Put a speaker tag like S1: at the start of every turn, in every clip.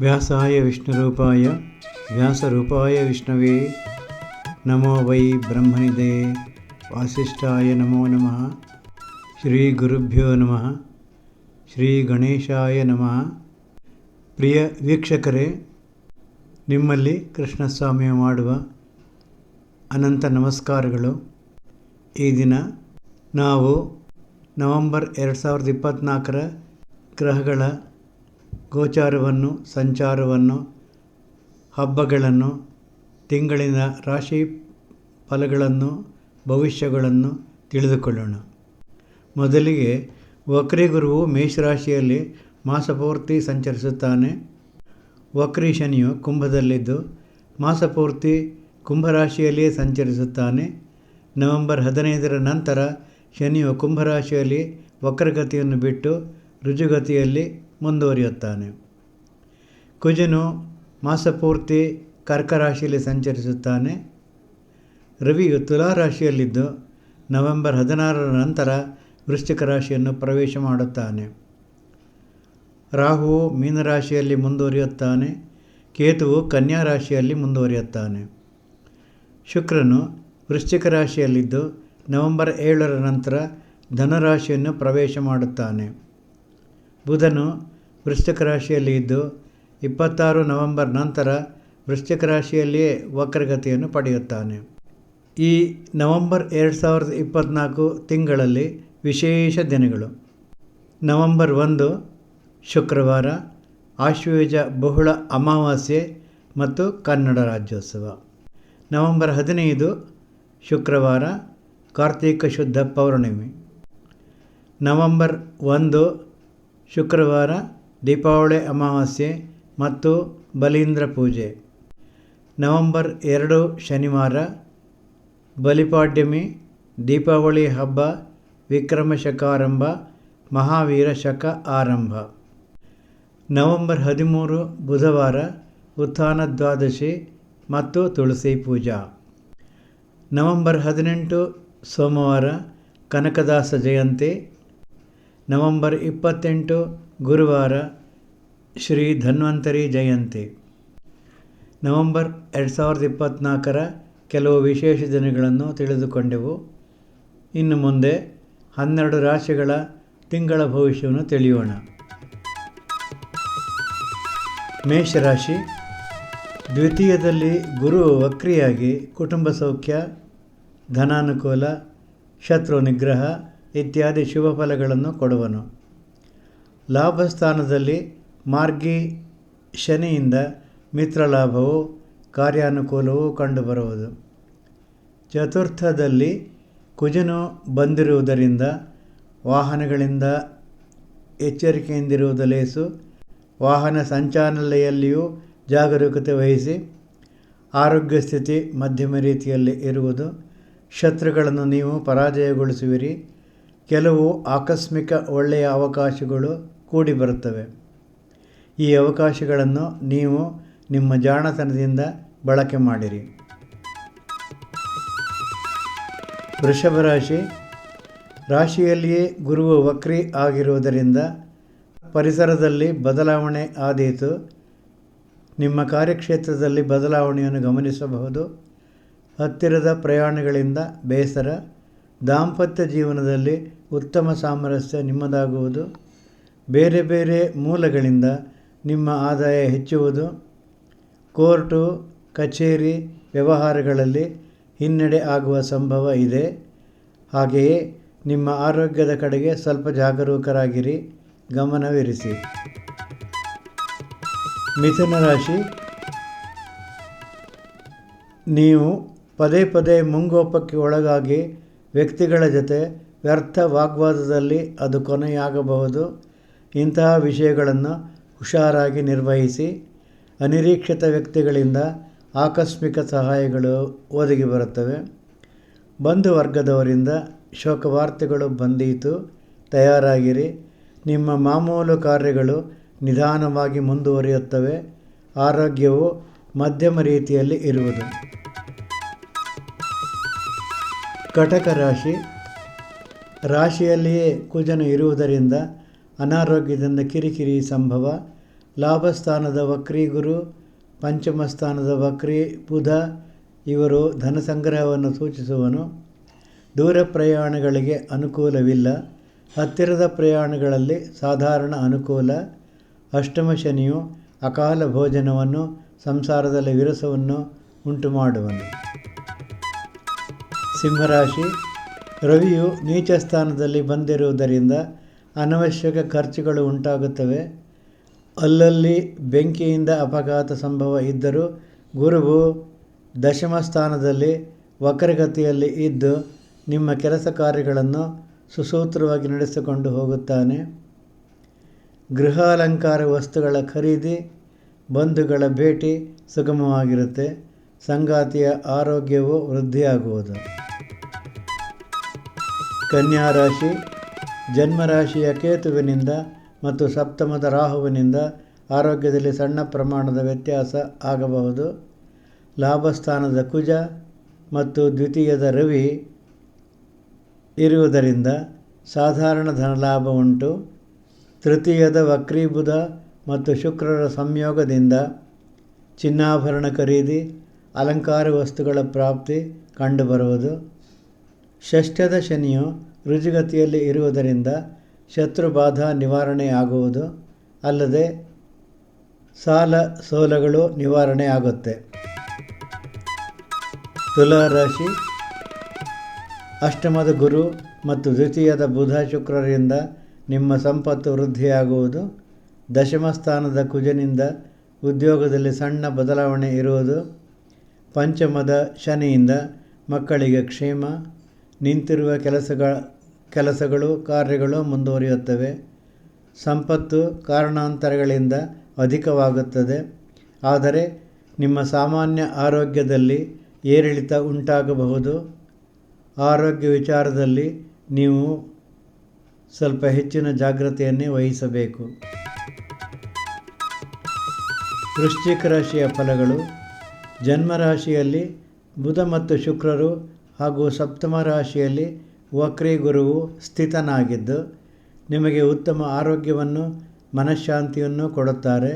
S1: ವ್ಯಾಸಾಯ ವಿಷ್ಣುರೂಪಾಯ, ವ್ಯಾಸರೂಪಾಯ ವಿಷ್ಣವೇ ನಮೋ Y ಬ್ರಹ್ಮನಿದೇ ವಾಸಿಷ್ಠಾಯ ನಮೋ ನಮಃ. ಶ್ರೀ ಗುರುಭ್ಯೋ ನಮಃ. ಶ್ರೀ ಗಣೇಶಾಯ ನಮಃ. ಪ್ರಿಯ ವೀಕ್ಷಕರೇ, ನಿಮ್ಮಲ್ಲಿ ಕೃಷ್ಣಸ್ವಾಮಿಯ ಮಾಡುವ ಅನಂತ ನಮಸ್ಕಾರಗಳು. ಈ ದಿನ ನಾವು ನವಂಬರ್ ಎರಡು ಸಾವಿರದ ಇಪ್ಪತ್ತ್ನಾಲ್ಕರ ಗ್ರಹಗಳ ಗೋಚಾರವನ್ನು, ಸಂಚಾರವನ್ನು, ಹಬ್ಬಗಳನ್ನು, ತಿಂಗಳಿನ ರಾಶಿ ಫಲಗಳನ್ನು, ಭವಿಷ್ಯಗಳನ್ನು ತಿಳಿದುಕೊಳ್ಳೋಣ. ಮೊದಲಿಗೆ ವಕ್ರಿ ಗುರುವು ಮೇಷರಾಶಿಯಲ್ಲಿ ಮಾಸಪೂರ್ತಿ ಸಂಚರಿಸುತ್ತಾನೆ. ವಕ್ರಿ ಶನಿಯು ಕುಂಭದಲ್ಲಿದ್ದು, ಮಾಸಪೂರ್ತಿ ಕುಂಭರಾಶಿಯಲ್ಲಿಯೇ ಸಂಚರಿಸುತ್ತಾನೆ. ನವೆಂಬರ್ ಹದಿನೈದರ ನಂತರ ಶನಿಯು ಕುಂಭರಾಶಿಯಲ್ಲಿ ವಕ್ರಗತಿಯನ್ನು ಬಿಟ್ಟು ರುಜುಗತಿಯಲ್ಲಿ ಮುಂದುವರಿಯುತ್ತಾನೆ. ಕುಜನು ಮಾಸಪೂರ್ತಿ ಕರ್ಕ ರಾಶಿಯಲ್ಲಿ ಸಂಚರಿಸುತ್ತಾನೆ. ರವಿಯು ತುಲಾರಾಶಿಯಲ್ಲಿದ್ದು ನವೆಂಬರ್ ಹದಿನಾರರ ನಂತರ ವೃಶ್ಚಿಕ ರಾಶಿಯನ್ನು ಪ್ರವೇಶ ಮಾಡುತ್ತಾನೆ. ರಾಹುವು ಮೀನರಾಶಿಯಲ್ಲಿ ಮುಂದುವರಿಯುತ್ತಾನೆ. ಕೇತುವು ಕನ್ಯಾ ರಾಶಿಯಲ್ಲಿ ಮುಂದುವರಿಯುತ್ತಾನೆ. ಶುಕ್ರನು ವೃಶ್ಚಿಕ ರಾಶಿಯಲ್ಲಿದ್ದು ನವೆಂಬರ್ ಏಳರ ನಂತರ ಧನುರಾಶಿಯನ್ನು ಪ್ರವೇಶ ಮಾಡುತ್ತಾನೆ. ಬುಧನು ವೃಶ್ಚಿಕ ರಾಶಿಯಲ್ಲಿ ಇದ್ದು ಇಪ್ಪತ್ತಾರು ನವೆಂಬರ್ ನಂತರ ವೃಶ್ಚಿಕ ರಾಶಿಯಲ್ಲಿಯೇ ವಕ್ರಗತಿಯನ್ನು ಪಡೆಯುತ್ತಾನೆ. ಈ ನವಂಬರ್ ಎರಡು ಸಾವಿರದ ಇಪ್ಪತ್ತ್ನಾಲ್ಕು ತಿಂಗಳಲ್ಲಿ ವಿಶೇಷ ದಿನಗಳು. ನವಂಬರ್ ಒಂದು, ಶುಕ್ರವಾರ ಆಶ್ವಯುಜ ಬಹುಳ ಅಮಾವಾಸ್ಯೆ ಮತ್ತು ಕನ್ನಡ ರಾಜ್ಯೋತ್ಸವ. ನವಂಬರ್ ಹದಿನೈದು, ಶುಕ್ರವಾರ, ಕಾರ್ತೀಕ ಶುದ್ಧ ಪೌರ್ಣಿಮೆ. ನವಂಬರ್ ಒಂದು ಶುಕ್ರವಾರ ದೀಪಾವಳಿ ಅಮಾವಾಸ್ಯೆ ಮತ್ತು ಬಲೀಂದ್ರ ಪೂಜೆ. ನವಂಬರ್ ಎರಡು ಶನಿವಾರ ಬಲಿಪಾಡ್ಯಮಿ ದೀಪಾವಳಿ ಹಬ್ಬ ವಿಕ್ರಮ ಶಕಾರಂಭ ಮಹಾವೀರ ಶಕ ಆರಂಭ. ನವಂಬರ್ ಹದಿಮೂರು ಬುಧವಾರ ಉತ್ಥಾನ ದ್ವಾದಶಿ ಮತ್ತು ತುಳಸಿ ಪೂಜಾ. ನವಂಬರ್ ಹದಿನೆಂಟು ಸೋಮವಾರ ಕನಕದಾಸ ಜಯಂತಿ ನವಂಬರ್ ಇಪ್ಪತ್ತೆಂಟು, ಗುರುವಾರ ಶ್ರೀ ಧನ್ವಂತರಿ ಜಯಂತಿ. ನವಂಬರ್ ಎರಡು ಸಾವಿರದ ಇಪ್ಪತ್ತ್ನಾಲ್ಕರ ಕೆಲವು ವಿಶೇಷ ದಿನಗಳನ್ನು ತಿಳಿದುಕೊಂಡೆವು. ಇನ್ನು ಮುಂದೆ ಹನ್ನೆರಡು ರಾಶಿಗಳ ತಿಂಗಳ ಭವಿಷ್ಯವನ್ನು ತಿಳಿಯೋಣ. ಮೇಷರಾಶಿ, ದ್ವಿತೀಯದಲ್ಲಿ ಗುರು ವಕ್ರಿಯಾಗಿ ಕುಟುಂಬ ಸೌಖ್ಯ, ಧನಾನುಕೂಲ, ಶತ್ರು ನಿಗ್ರಹ ಇತ್ಯಾದಿ ಶುಭ ಫಲಗಳನ್ನು ಕೊಡುವನು. ಲಾಭಸ್ಥಾನದಲ್ಲಿ ಮಾರ್ಗಿ ಶನಿಯಿಂದ ಮಿತ್ರಲಾಭವು ಕಾರ್ಯಾನುಕೂಲವೂ ಕಂಡುಬರುವುದು. ಚತುರ್ಥದಲ್ಲಿ ಕುಜನು ಬಂದಿರುವುದರಿಂದ ವಾಹನಗಳಿಂದ ಎಚ್ಚರಿಕೆಯಿಂದಿರುವುದು ಲೇಸು ವಾಹನ ಸಂಚಾಲನೆಯಲ್ಲಿಯೂ ಜಾಗರೂಕತೆ ವಹಿಸಿ ಆರೋಗ್ಯ ಸ್ಥಿತಿ ಮಧ್ಯಮ ರೀತಿಯಲ್ಲಿ ಇರುವುದು. ಶತ್ರುಗಳನ್ನು ನೀವು ಪರಾಜಯಗೊಳಿಸುವಿರಿ. ಕೆಲವು ಆಕಸ್ಮಿಕ ಒಳ್ಳೆಯ ಅವಕಾಶಗಳು ಕೂಡಿ ಬರುತ್ತವೆ. ಈ ಅವಕಾಶಗಳನ್ನು ನೀವು ನಿಮ್ಮ ಜಾಣತನದಿಂದ ಬಳಕೆ ಮಾಡಿರಿ. ವೃಷಭ ರಾಶಿ ರಾಶಿಯಲ್ಲಿಯೇ ಗುರುವು ವಕ್ರಿ ಆಗಿರುವುದರಿಂದ ಪರಿಸರದಲ್ಲಿ ಬದಲಾವಣೆ ಆದೀತು. ನಿಮ್ಮ ಕಾರ್ಯಕ್ಷೇತ್ರದಲ್ಲಿ ಬದಲಾವಣೆಯನ್ನು ಗಮನಿಸಬಹುದು. ಹತ್ತಿರದ ಪ್ರಯಾಣಗಳಿಂದ ಬೇಸರ ದಾಂಪತ್ಯ ಜೀವನದಲ್ಲಿ ಉತ್ತಮ ಸಾಮರಸ್ಯ ನಿಮ್ಮದಾಗುವುದು. ಬೇರೆ ಬೇರೆ ಮೂಲಗಳಿಂದ ನಿಮ್ಮ ಆದಾಯ ಹೆಚ್ಚುವುದು. ಕೋರ್ಟು, ಕಚೇರಿ, ವ್ಯವಹಾರಗಳಲ್ಲಿ ಹಿನ್ನಡೆ ಆಗುವ ಸಂಭವ ಇದೆ. ಹಾಗೆಯೇ ನಿಮ್ಮ ಆರೋಗ್ಯದ ಕಡೆಗೆ ಸ್ವಲ್ಪ ಜಾಗರೂಕರಾಗಿರಿ, ಗಮನವಿರಿಸಿ. ಮಿಥುನ ರಾಶಿ. ನೀವು ಪದೇ ಪದೇ ಮುಂಗೋಪಕ್ಕೆ ಒಳಗಾಗಿ ವ್ಯಕ್ತಿಗಳ ಜೊತೆ ವ್ಯರ್ಥ ವಾಗ್ವಾದದಲ್ಲಿ ಅದು ಕೊನೆಯಾಗಬಹುದು. ಇಂತಹ ವಿಷಯಗಳನ್ನು ಹುಷಾರಾಗಿ ನಿರ್ವಹಿಸಿ ಅನಿರೀಕ್ಷಿತ ವ್ಯಕ್ತಿಗಳಿಂದ ಆಕಸ್ಮಿಕ ಸಹಾಯಗಳು ಒದಗಿ ಬರುತ್ತವೆ. ಬಂಧು ವರ್ಗದವರಿಂದ ಶೋಕವಾರ್ತೆಗಳು ಬಂದೀತು. ತಯಾರಾಗಿರಿ. ನಿಮ್ಮ ಮಾಮೂಲು ಕಾರ್ಯಗಳು ನಿಧಾನವಾಗಿ ಮುಂದುವರಿಯುತ್ತವೆ. ಆರೋಗ್ಯವು ಮಧ್ಯಮ ರೀತಿಯಲ್ಲಿ ಇರುವುದು. ಕಟಕ ರಾಶಿ. ರಾಶಿಯಲ್ಲಿಯೇ ಕುಜನು ಇರುವುದರಿಂದ ಅನಾರೋಗ್ಯದಿಂದ ಕಿರಿಕಿರಿ ಸಂಭವ. ಲಾಭಸ್ಥಾನದ ವಕ್ರಿ ಗುರು ಪಂಚಮ ಸ್ಥಾನದ ವಕ್ರಿ ಬುಧ, ಇವರು ಧನ ಸಂಗ್ರಹವನ್ನು ಸೂಚಿಸುವನು. ದೂರ ಪ್ರಯಾಣಗಳಿಗೆ ಅನುಕೂಲವಿಲ್ಲ. ಹತ್ತಿರದ ಪ್ರಯಾಣಗಳಲ್ಲಿ ಸಾಧಾರಣ ಅನುಕೂಲ. ಅಷ್ಟಮ ಶನಿಯು ಅಕಾಲ ಭೋಜನವನ್ನು, ಸಂಸಾರದಲ್ಲಿ ವಿರಸವನ್ನು ಉಂಟು ಮಾಡುವನು ಸಿಂಹರಾಶಿ, ರವಿಯು ನೀಚ ಸ್ಥಾನದಲ್ಲಿ ಬಂದಿರುವುದರಿಂದ ಅನವಶ್ಯಕ ಖರ್ಚುಗಳು ಉಂಟಾಗುತ್ತವೆ. ಅಲ್ಲಲ್ಲಿ ಬೆಂಕಿಯಿಂದ ಅಪಘಾತ ಸಂಭವ ಇದ್ದರೂ ಗುರುವು ದಶಮ ಸ್ಥಾನದಲ್ಲಿ ವಕ್ರಗತಿಯಲ್ಲಿ ಇದ್ದು ನಿಮ್ಮ ಕೆಲಸ ಕಾರ್ಯಗಳನ್ನು ಸುಸೂತ್ರವಾಗಿ ನಡೆಸಿಕೊಂಡು ಹೋಗುತ್ತಾನೆ. ಗೃಹಾಲಂಕಾರ ವಸ್ತುಗಳ ಖರೀದಿ, ಬಂಧುಗಳ ಭೇಟಿ ಸುಗಮವಾಗಿರುತ್ತೆ. ಸಂಗಾತಿಯ ಆರೋಗ್ಯವು ವೃದ್ಧಿಯಾಗುವುದು. ಕನ್ಯಾ ರಾಶಿ ಜನ್ಮರಾಶಿಯ ಕೇತುವಿನಿಂದ ಮತ್ತು ಸಪ್ತಮದ ರಾಹುವಿನಿಂದ ಆರೋಗ್ಯದಲ್ಲಿ ಸಣ್ಣ ಪ್ರಮಾಣದ ವ್ಯತ್ಯಾಸ ಆಗಬಹುದು. ಲಾಭಸ್ಥಾನದ ಕುಜ ಮತ್ತು ದ್ವಿತೀಯದ ರವಿ ಇರುವುದರಿಂದ ಸಾಧಾರಣ ಧನಲಾಭ ಉಂಟು. ತೃತೀಯದ ವಕ್ರೀಬುಧ ಮತ್ತು ಶುಕ್ರರ ಸಂಯೋಗದಿಂದ ಚಿನ್ನಾಭರಣ ಖರೀದಿ, ಅಲಂಕಾರ ವಸ್ತುಗಳ ಪ್ರಾಪ್ತಿ ಕಂಡುಬರುವುದು. ಷಷ್ಠದ ಶನಿಯು ಋಜುಗತಿಯಲ್ಲಿ ಇರುವುದರಿಂದ ಶತ್ರುಬಾಧ ನಿವಾರಣೆಯಾಗುವುದು ಅಲ್ಲದೆ ಸಾಲ ಸೋಲಗಳು ನಿವಾರಣೆ ಆಗುತ್ತೆ ತುಲಾ ರಾಶಿ ಅಷ್ಟಮದ ಗುರು ಮತ್ತು ದ್ವಿತೀಯದ ಬುಧ ಶುಕ್ರರಿಂದ ನಿಮ್ಮ ಸಂಪತ್ತು ವೃದ್ಧಿಯಾಗುವುದು. ದಶಮ ಸ್ಥಾನದ ಕುಜನಿಂದ ಉದ್ಯೋಗದಲ್ಲಿ ಸಣ್ಣ ಬದಲಾವಣೆ ಇರುವುದು. ಪಂಚಮದ ಶನಿಯಿಂದ ಮಕ್ಕಳಿಗೆ ಕ್ಷೇಮ ನಿಂತಿರುವ ಕೆಲಸಗಳ ಕೆಲಸಗಳು, ಕಾರ್ಯಗಳು ಮುಂದುವರಿಯುತ್ತವೆ. ಸಂಪತ್ತು ಕಾರಣಾಂತರಗಳಿಂದ ಅಧಿಕವಾಗುತ್ತದೆ. ಆದರೆ ನಿಮ್ಮ ಸಾಮಾನ್ಯ ಆರೋಗ್ಯದಲ್ಲಿ ಏರಿಳಿತ ಉಂಟಾಗಬಹುದು. ಆರೋಗ್ಯ ವಿಚಾರದಲ್ಲಿ ನೀವು ಸ್ವಲ್ಪ ಹೆಚ್ಚಿನ ಜಾಗ್ರತೆಯನ್ನೇ ವಹಿಸಬೇಕು. ವೃಶ್ಚಿಕ ರಾಶಿಯ ಫಲಗಳು. ಜನ್ಮರಾಶಿಯಲ್ಲಿ ಬುಧ ಮತ್ತು ಶುಕ್ರರು ಹಾಗೂ ಸಪ್ತಮ ರಾಶಿಯಲ್ಲಿ ವಕ್ರಿ ಗುರುವು ಸ್ಥಿತನಾಗಿದ್ದು, ನಿಮಗೆ ಉತ್ತಮ ಆರೋಗ್ಯವನ್ನು, ಮನಃಶಾಂತಿಯನ್ನು ಕೊಡುತ್ತಾರೆ.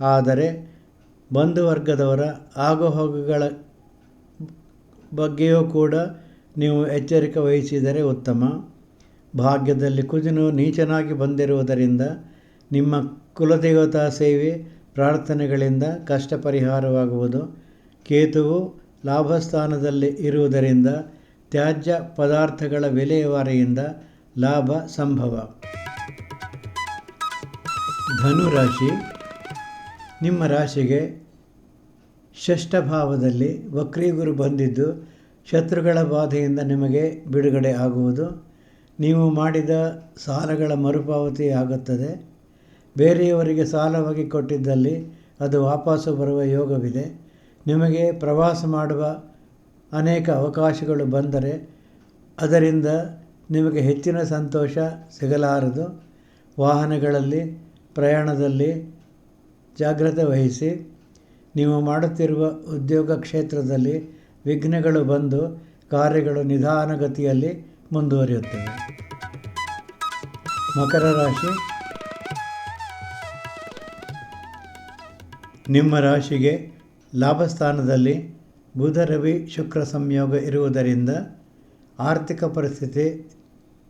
S1: ಆದರೆ ಬಂಧುವರ್ಗದವರ ಆಗುಹೋಗುಗಳ ಬಗ್ಗೆಯೂ ಕೂಡ ನೀವು ಎಚ್ಚರಿಕೆ ವಹಿಸಿದರೆ ಉತ್ತಮ. ಭಾಗ್ಯದಲ್ಲಿ ಕುಜನು ನೀಚನಾಗಿ ಬಂದಿರುವುದರಿಂದ ನಿಮ್ಮ ಕುಲದೇವತಾ ಸೇವೆ ಪ್ರಾರ್ಥನೆಗಳಿಂದ ಕಷ್ಟ ಪರಿಹಾರವಾಗುವುದು ಕೇತುವು ಲಾಭಸ್ಥಾನದಲ್ಲಿ ಇರುವುದರಿಂದ ತ್ಯಾಜ್ಯ ಪದಾರ್ಥಗಳ ವಿಲೇವಾರಿಯಿಂದ ಲಾಭ ಸಂಭವ. ಧನುರಾಶಿ ನಿಮ್ಮ ರಾಶಿಗೆ ಷಷ್ಠ ಭಾವದಲ್ಲಿ ವಕ್ರೀಗುರು ಬಂದಿದ್ದು ಶತ್ರುಗಳ ಬಾಧೆಯಿಂದ ನಿಮಗೆ ಬಿಡುಗಡೆ ಆಗುವುದು. ನೀವು ಮಾಡಿದ ಸಾಲಗಳ ಮರುಪಾವತಿ ಆಗುತ್ತದೆ. ಬೇರೆಯವರಿಗೆ ಸಾಲವಾಗಿ ಕೊಟ್ಟಿದ್ದಲ್ಲಿ ಅದು ವಾಪಸ್ಸು ಬರುವ ಯೋಗವಿದೆ. ನಿಮಗೆ ಪ್ರವಾಸ ಮಾಡುವ ಅನೇಕ ಅವಕಾಶಗಳು ಬಂದರೆ ಅದರಿಂದ ನಿಮಗೆ ಹೆಚ್ಚಿನ ಸಂತೋಷ ಸಿಗಲಾರದು. ವಾಹನಗಳಲ್ಲಿ, ಪ್ರಯಾಣದಲ್ಲಿ ಜಾಗ್ರತೆ ವಹಿಸಿ. ನೀವು ಮಾಡುತ್ತಿರುವ ಉದ್ಯೋಗ ಕ್ಷೇತ್ರದಲ್ಲಿ ವಿಘ್ನಗಳು ಬಂದು ಕಾರ್ಯಗಳು ನಿಧಾನಗತಿಯಲ್ಲಿ ಮುಂದುವರಿಯುತ್ತವೆ. ಮಕರ ರಾಶಿ. ನಿಮ್ಮ ರಾಶಿಗೆ ಲಾಭಸ್ಥಾನದಲ್ಲಿ ಬುಧ ರವಿ ಶುಕ್ರ ಸಂಯೋಗ ಇರುವುದರಿಂದ ಆರ್ಥಿಕ ಪರಿಸ್ಥಿತಿ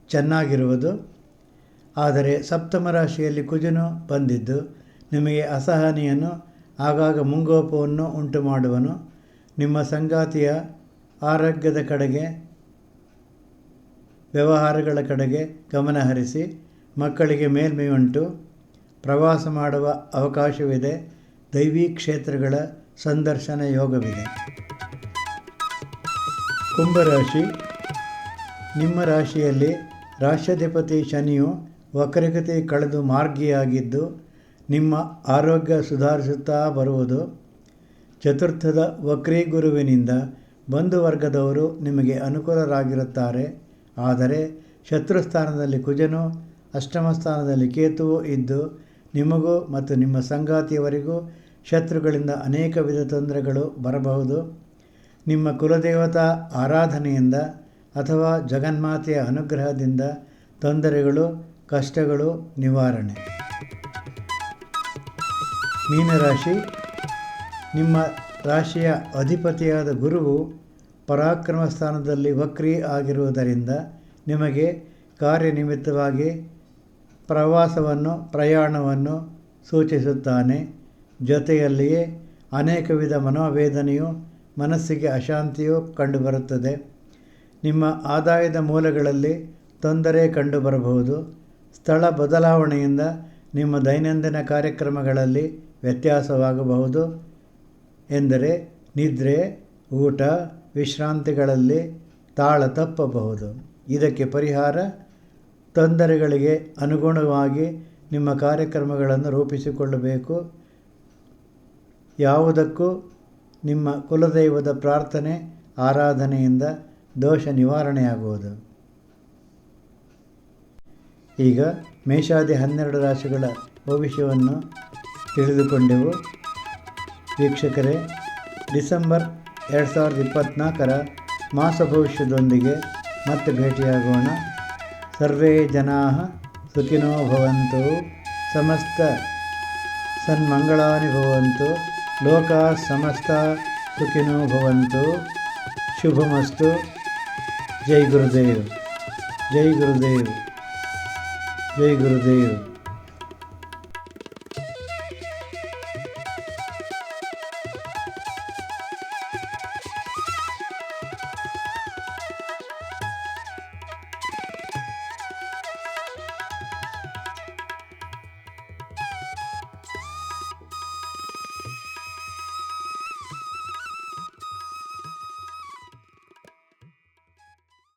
S1: ಚೆನ್ನಾಗಿರುವುದು. ಆದರೆ ಸಪ್ತಮ ರಾಶಿಯಲ್ಲಿ ಕುಜನು ಬಂದಿದ್ದು ನಿಮಗೆ ಅಸಹನೆಯನ್ನು ಆಗಾಗ ಮುಂಗೋಪವನ್ನು ಉಂಟು ಮಾಡುವನು ನಿಮ್ಮ ಸಂಗಾತಿಯ ಆರೋಗ್ಯದ ಕಡೆಗೆ, ವ್ಯವಹಾರಗಳ ಕಡೆಗೆ ಗಮನ ಹರಿಸಿ, ಮಕ್ಕಳಿಗೆ ಮೇಲ್ಮೆಯುಂಟು ಪ್ರವಾಸ ಮಾಡುವ ಅವಕಾಶವಿದೆ. ದೈವೀ ಕ್ಷೇತ್ರಗಳ ಸಂದರ್ಶನ ಯೋಗವಿದೆ. ಕುಂಭರಾಶಿ ನಿಮ್ಮ ರಾಶಿಯಲ್ಲಿ ರಾಷ್ಟ್ರಾಧಿಪತಿ ಶನಿಯು ವಕ್ರಗತಿ ಕಳೆದು ಮಾರ್ಗಿಯಾಗಿದ್ದು, ನಿಮ್ಮ ಆರೋಗ್ಯ ಸುಧಾರಿಸುತ್ತಾ ಬರುವುದು. ಚತುರ್ಥದ ವಕ್ರೀ ಗುರುವಿನಿಂದ ಬಂಧುವರ್ಗದವರು ನಿಮಗೆ ಅನುಕೂಲರಾಗಿರುತ್ತಾರೆ. ಆದರೆ ಶತ್ರುಸ್ಥಾನದಲ್ಲಿ ಕುಜನು, ಅಷ್ಟಮ ಸ್ಥಾನದಲ್ಲಿ ಕೇತುವು ಇದ್ದು, ನಿಮಗೂ ಮತ್ತು ನಿಮ್ಮ ಸಂಗಾತಿಯವರಿಗೂ ಶತ್ರುಗಳಿಂದ ಅನೇಕ ವಿಧ ತೊಂದರೆಗಳು ಬರಬಹುದು. ನಿಮ್ಮ ಕುಲದೇವತಾ ಆರಾಧನೆಯಿಂದ ಅಥವಾ ಜಗನ್ಮಾತೆಯ ಅನುಗ್ರಹದಿಂದ ತೊಂದರೆಗಳು, ಕಷ್ಟಗಳು ನಿವಾರಣೆ. ಮೀನರಾಶಿ. ನಿಮ್ಮ ರಾಶಿಯ ಅಧಿಪತಿಯಾದ ಗುರುವು ಪರಾಕ್ರಮ ಸ್ಥಾನದಲ್ಲಿ ವಕ್ರಿ ಆಗಿರುವುದರಿಂದ ನಿಮಗೆ ಕಾರ್ಯನಿಮಿತ್ತವಾಗಿ ಪ್ರವಾಸವನ್ನು, ಪ್ರಯಾಣವನ್ನು ಸೂಚಿಸುತ್ತಾನೆ. ಜೊತೆಯಲ್ಲಿಯೇ ಅನೇಕ ವಿಧ ಮನೋವೇದನೆಯು ಮನಸ್ಸಿಗೆ ಅಶಾಂತಿಯೂ ಕಂಡುಬರುತ್ತದೆ. ನಿಮ್ಮ ಆದಾಯದ ಮೂಲಗಳಲ್ಲಿ ತೊಂದರೆ ಕಂಡುಬರಬಹುದು. ಸ್ಥಳ ಬದಲಾವಣೆಯಿಂದ ನಿಮ್ಮ ದೈನಂದಿನ ಕಾರ್ಯಕ್ರಮಗಳಲ್ಲಿ ವ್ಯತ್ಯಾಸವಾಗಬಹುದು. ಎಂದರೆ ನಿದ್ರೆ, ಊಟ, ವಿಶ್ರಾಂತಿಗಳಲ್ಲಿ ತಾಳ ತಪ್ಪಬಹುದು. ಇದಕ್ಕೆ ಪರಿಹಾರ ತೊಂದರೆಗಳಿಗೆ ಅನುಗುಣವಾಗಿ ನಿಮ್ಮ ಕಾರ್ಯಕ್ರಮಗಳನ್ನು ರೂಪಿಸಿಕೊಳ್ಳಬೇಕು. ಯಾವುದಕ್ಕೂ ನಿಮ್ಮ ಕುಲದೈವದ ಪ್ರಾರ್ಥನೆ, ಆರಾಧನೆಯಿಂದ ದೋಷ ನಿವಾರಣೆಯಾಗುವುದು. ಈಗ ಮೇಷಾದಿ ಹನ್ನೆರಡು ರಾಶಿಗಳ ಭವಿಷ್ಯವನ್ನು ತಿಳಿದುಕೊಂಡೆವು. ವೀಕ್ಷಕರೇ, ಡಿಸೆಂಬರ್ ಎರಡು ಸಾವಿರದ ಇಪ್ಪತ್ತ್ನಾಲ್ಕರ ಮಾಸ ಭವಿಷ್ಯದೊಂದಿಗೆ ಮತ್ತೆ ಭೇಟಿಯಾಗೋಣ. ಸರ್ವೇ ಜನಾ ಸುಖಿನೋ ಭವಂತು, ಸಮಸ್ತ ಸನ್ಮಂಗಳಾನಿ ಭವಂತು లోకా సమస్త సుఖినో భవంతు. శుభమస్తు. జై గురుదేవ్. జై గురుదేవ్. జై గురుదేవ్.